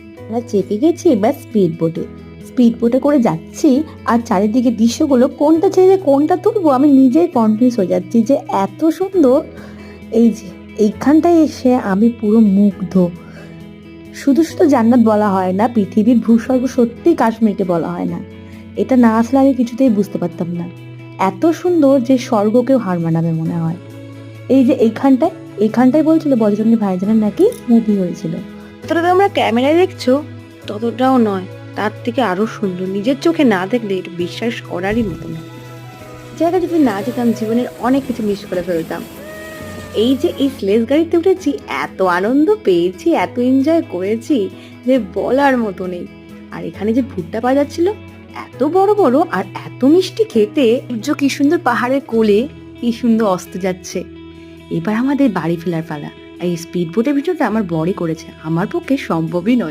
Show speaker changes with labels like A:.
A: আমরা চেপে গেছি এবার স্পিড বোটে স্পিড বোটে করে যাচ্ছি আর চারিদিকে দৃশ্যগুলো কোনটা ছেড়ে কোনটা তুলবো আমি নিজেই কনফিউজ হয়ে যাচ্ছি যে এত সুন্দর। এই যে, এইখানটায় এসে আমি পুরো মুগ্ধ। শুধু শুধু জান্নাত বলা হয় না, পৃথিবীর ভূস্বর্গ সত্যি কাশ্মীরকে বলা হয় না। এটা না আসলে আমি কিছুতেই বুঝতে পারতাম না। এত সুন্দর যে স্বর্গকেও হার মানাবে মনে হয়। এই যে এইখানটায় এইখানটায় বলছিল বজরঙ্গী ভাইজানের নাকি মুভি হয়েছিল।
B: যতটা তোমরা ক্যামেরায় দেখছ, ততটাও নয়। তার থেকে আরও সুন্দর। নিজের চোখে না দেখলে এটা বিশ্বাস করারই মতো না। জায়গা যদি না যেতাম, জীবনের অনেক কিছু মিস করে ফেলতাম। এই যে এই স্লেজ গাড়িতে উঠেছি, এত আনন্দ পেয়েছি, এত এনজয় করেছি যে বলার মতো নেই। আর এখানে যে ভুট্টা পাওয়া যাচ্ছিল, এত বড় বড় আর এত মিষ্টি খেতে, সূর্য কি সুন্দর পাহাড়ের কোলে, কি সুন্দর অস্ত যাচ্ছে। এবার আমাদের বাড়ি ফেরার পালা। এই স্পিড বোটের ভিডিওটা আমার বড়ই করেছে। আমার পক্ষে সম্ভবই নয়।